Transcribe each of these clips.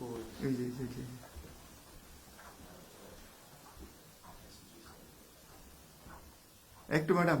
এই যে এই যে, একটু ম্যাডাম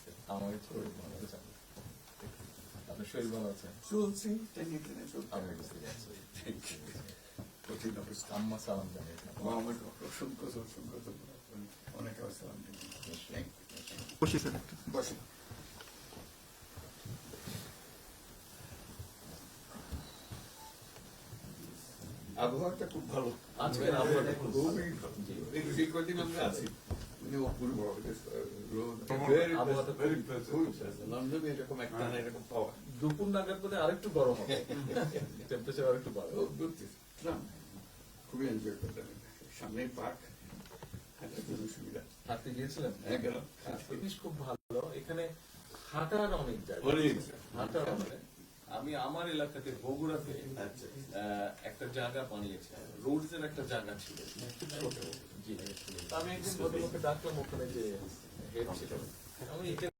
আমার শরীর ভালো আছে। আপনার শরীর ভালো আছে? চলছি টেনে টেনে চলছে আমি বুঝতে পারছি। কঠিন অবস্থা আম্মা সালাম। আমার অসংখ্য অসংখ্য বসি স্যার একটু আবহাওয়াটা খুব ভালো আজকের আবহাওয়াটা খুব খুবই ভালো। এই কদিন আমরা আছি খুব- খুব লন্ডনে এরকম একটা এরকম পাওয়া দুপুর নাগাদ বোধ আরেকটু গরম হবে টেম্পারেচার আরেকটু বাড়বে না খুবই এনজয় করতাম সামনে পার্ক সুবিধা হাঁটতে হ্যাঁ জিনিস খুব ভালো এখানে হাঁটার অনেক জায়গা হাঁটার অনেক আমি আমার এলাকাতে বগুড়াতে আহ, একটা জায়গা বানিয়েছি। রোডস এর একটা জায়গা ছিল। আমি একদিন ডাক্তার ডাকলাম ওখানে যে হেড ছিল। আমি এখানে